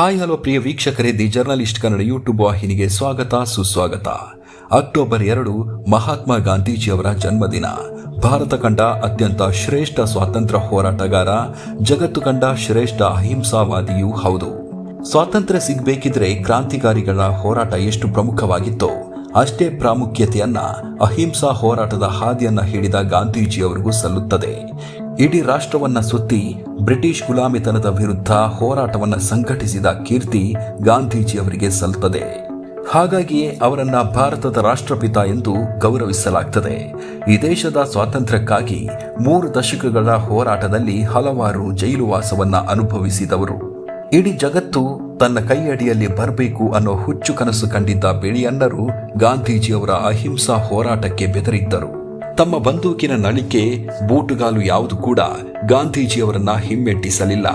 Hi, hello ಪ್ರಿಯ ವೀಕ್ಷಕರೇ, the journalist Kannada YouTube ವಾಹಿನಿಗೆ ಸ್ವಾಗತ, ಸುಸ್ವಾಗತ. ಅಕ್ಟೋಬರ್ ಎರಡು, ಮಹಾತ್ಮ ಗಾಂಧೀಜಿಯವರ ಜನ್ಮದಿನ. ಭಾರತ ಕಂಡ ಅತ್ಯಂತ ಶ್ರೇಷ್ಠ ಸ್ವಾತಂತ್ರ್ಯ ಹೋರಾಟಗಾರ, ಜಗತ್ತು ಕಂಡ ಶ್ರೇಷ್ಠ ಅಹಿಂಸಾವಾದಿಯೂ ಹೌದು. ಸ್ವಾತಂತ್ರ್ಯ ಸಿಗಬೇಕಿದ್ರೆ ಕ್ರಾಂತಿಕಾರಿಗಳ ಹೋರಾಟ ಎಷ್ಟು ಪ್ರಮುಖವಾಗಿತ್ತೋ, ಅಷ್ಟೇ ಪ್ರಾಮುಖ್ಯತೆಯನ್ನ ಅಹಿಂಸಾ ಹೋರಾಟದ ಹಾದಿಯನ್ನ ಹಿಡಿದ ಗಾಂಧೀಜಿಯವರಿಗೂ ಸಲ್ಲುತ್ತದೆ. ಇಡೀ ರಾಷ್ಟ್ರವನ್ನ ಸುತ್ತಿ ಬ್ರಿಟಿಷ್ ಗುಲಾಮಿತನದ ವಿರುದ್ಧ ಹೋರಾಟವನ್ನ ಸಂಘಟಿಸಿದ ಕೀರ್ತಿ ಗಾಂಧೀಜಿಯವರಿಗೆ ಸಲ್ತದೆ ಹಾಗಾಗಿಯೇ ಅವರನ್ನ ಭಾರತದ ರಾಷ್ಟ್ರಪಿತ ಎಂದು ಗೌರವಿಸಲಾಗ್ತದೆ. ಈ ದೇಶದ ಸ್ವಾತಂತ್ರ್ಯಕ್ಕಾಗಿ ಮೂರು ದಶಕಗಳ ಹೋರಾಟದಲ್ಲಿ ಹಲವಾರು ಜೈಲುವಾಸವನ್ನ ಅನುಭವಿಸಿದವರು. ಇಡೀ ಜಗತ್ತು ತನ್ನ ಕೈಯಡಿಯಲ್ಲಿ ಬರಬೇಕು ಅನ್ನೋ ಹುಚ್ಚು ಕನಸು ಕಂಡಿದ್ದ ಬಿಳಿಯಣ್ಣರು ಗಾಂಧೀಜಿಯವರ ಅಹಿಂಸಾ ಹೋರಾಟಕ್ಕೆ ಬೆದರಿದ್ದರು. ತಮ್ಮ ಬಂದೂಕಿನ ನಳಿಕೆ ಬೂಟುಗಾಲು ಯಾವುದು ಕೂಡ ಗಾಂಧೀಜಿಯವರನ್ನ ಹಿಮ್ಮೆಟ್ಟಿಸಲಿಲ್ಲ.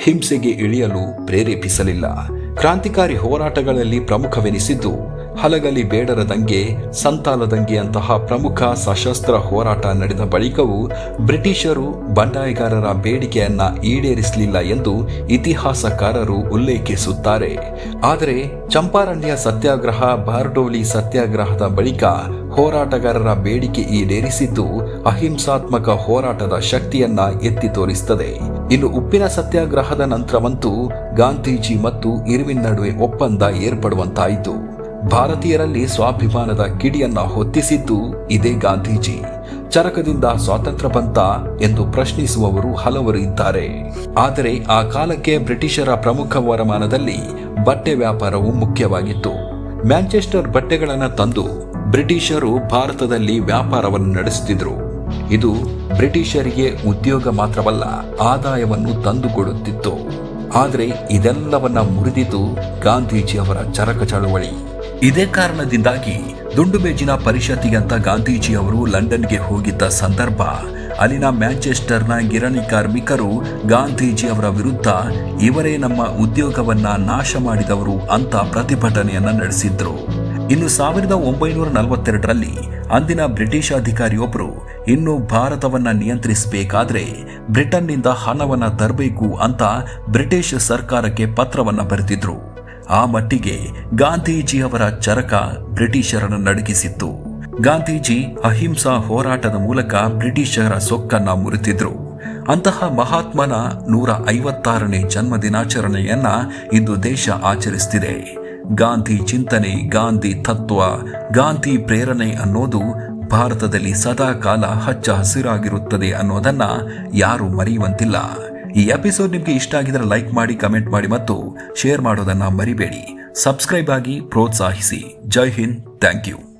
ಹಿಂಸೆಗೆ ಇಳಿಯಲು ಪ್ರೇರೇಪಿಸಲಿಲ್ಲ. ಕ್ರಾಂತಿಕಾರಿ ಹೋರಾಟಗಳಲ್ಲಿ ಪ್ರಮುಖವೆನಿಸಿದ್ದು ಹಲಗಲಿ ಬೇಡರ ದಂಗೆ, ಸಂತಾಲ ದಂಗೆಯಂತಹ ಪ್ರಮುಖ ಸಶಸ್ತ್ರ ಹೋರಾಟ ನಡೆದ ಬಳಿಕವೂ ಬ್ರಿಟಿಷರು ಬಂಡಾಯಗಾರರ ಬೇಡಿಕೆಯನ್ನ ಈಡೇರಿಸಲಿಲ್ಲ ಎಂದು ಇತಿಹಾಸಕಾರರು ಉಲ್ಲೇಖಿಸುತ್ತಾರೆ. ಆದರೆ ಚಂಪಾರಣ್ಯ ಸತ್ಯಾಗ್ರಹ, ಬಾರ್ಡೋಲಿ ಸತ್ಯಾಗ್ರಹದ ಬಳಿಕ ಹೋರಾಟಗಾರರ ಬೇಡಿಕೆ ಈಡೇರಿಸಿದ್ದು ಅಹಿಂಸಾತ್ಮಕ ಹೋರಾಟದ ಶಕ್ತಿಯನ್ನ ಎತ್ತಿ ತೋರಿಸುತ್ತದೆ ಇನ್ನು ಉಪ್ಪಿನ ಸತ್ಯಾಗ್ರಹದ ನಂತರವಂತೂ ಗಾಂಧೀಜಿ ಮತ್ತು ಇರ್ವಿನ್ ನಡುವೆ ಒಪ್ಪಂದ ಏರ್ಪಡುವಂತಾಯಿತು. ಭಾರತೀಯರಲ್ಲಿ ಸ್ವಾಭಿಮಾನದ ಕಿಡಿಯನ್ನ ಹೊತ್ತಿಸಿದ್ದು ಇದೇ ಗಾಂಧೀಜಿ. ಚರಕದಿಂದ ಸ್ವಾತಂತ್ರ್ಯ ಬಂತ ಎಂದು ಪ್ರಶ್ನಿಸುವವರು ಹಲವರು ಇದ್ದಾರೆ. ಆದರೆ ಆ ಕಾಲಕ್ಕೆ ಬ್ರಿಟಿಷರ ಪ್ರಮುಖ ವರಮಾನದಲ್ಲಿ ಬಟ್ಟೆ ವ್ಯಾಪಾರವು ಮುಖ್ಯವಾಗಿತ್ತು. ಮ್ಯಾಂಚೆಸ್ಟರ್ ಬಟ್ಟೆಗಳನ್ನು ತಂದು ಬ್ರಿಟಿಷರು ಭಾರತದಲ್ಲಿ ವ್ಯಾಪಾರವನ್ನು ನಡೆಸುತ್ತಿದ್ದರು ಇದು ಬ್ರಿಟಿಷರಿಗೆ ಉದ್ಯೋಗ ಮಾತ್ರವಲ್ಲ, ಆದಾಯವನ್ನು ತಂದುಕೊಡುತ್ತಿತ್ತು. ಆದರೆ ಇದೆಲ್ಲವನ್ನ ಮುರಿದಿತು ಗಾಂಧೀಜಿಯವರ ಚರಕ ಚಳವಳಿ. ಇದೇ ಕಾರಣದಿಂದಾಗಿ ದುಂಡುಮೇಜಿನ ಪರಿಷತ್ತಿಗೆ ಅಂತ ಗಾಂಧೀಜಿಯವರು ಲಂಡನ್ಗೆ ಹೋಗಿದ್ದ ಸಂದರ್ಭ, ಅಲ್ಲಿನ ಮ್ಯಾಂಚೆಸ್ಟರ್ನ ಗಿರಣಿ ಕಾರ್ಮಿಕರು ಗಾಂಧೀಜಿಯವರ ವಿರುದ್ಧ ಇವರೇ ನಮ್ಮ ಉದ್ಯೋಗವನ್ನ ನಾಶ ಮಾಡಿದವರು ಅಂತ ಪ್ರತಿಭಟನೆಯನ್ನ ನಡೆಸಿದ್ರು. ಇನ್ನು ಸಾವಿರದ ಒಂಬೈನೂರ ನಲವತ್ತೆರಡರಲ್ಲಿ ಅಂದಿನ ಬ್ರಿಟಿಷ್ ಅಧಿಕಾರಿಯೊಬ್ಬರು ಇನ್ನು ಭಾರತವನ್ನ ನಿಯಂತ್ರಿಸಬೇಕಾದ್ರೆ ಬ್ರಿಟನ್ನಿಂದ ಹಣವನ್ನ ತರಬೇಕು ಅಂತ ಬ್ರಿಟಿಷ್ ಸರ್ಕಾರಕ್ಕೆ ಪತ್ರವನ್ನ ಬರೆದಿದ್ರು. ಆ ಮಟ್ಟಿಗೆ ಗಾಂಧೀಜಿಯವರ ಚರಕ ಬ್ರಿಟಿಷರನ್ನು ನಡುಗಿಸಿತ್ತು. ಗಾಂಧೀಜಿ ಅಹಿಂಸಾ ಹೋರಾಟದ ಮೂಲಕ ಬ್ರಿಟಿಷರ ಸೊಕ್ಕನ್ನ ಮುರಿತಿದ್ರು. ಅಂತಹ ಮಹಾತ್ಮನ ನೂರ ಐವತ್ತಾರನೇ ಜನ್ಮ ದಿನಾಚರಣೆಯನ್ನ ಇಂದು ದೇಶ ಆಚರಿಸ್ತಿದೆ. ಗಾಂಧಿ ಚಿಂತನೆ, ಗಾಂಧಿ ತತ್ವ, ಗಾಂಧಿ ಪ್ರೇರಣೆ ಅನ್ನೋದು ಭಾರತದಲ್ಲಿ ಸದಾ ಕಾಲ ಹಚ್ಚ ಹಸಿರಾಗಿರುತ್ತದೆ ಅನ್ನೋದನ್ನ ಯಾರು ಮರೆಯುವಂತಿಲ್ಲ. ಈ ಎಪಿಸೋಡ್ ನಿಮಗೆ ಇಷ್ಟ ಆಗಿದ್ರೆ ಲೈಕ್ ಮಾಡಿ ಕಮೆಂಟ್ ಮಾಡಿ ಮತ್ತು ಶೇರ್ ಮಾಡೋದನ್ನ ಮರಿಬೇಡಿ. ಸಬ್ಸ್ಕ್ರೈಬ್ ಆಗಿ ಪ್ರೋತ್ಸಾಹಿಸಿ. ಜೈ ಹಿಂದ್. Thank you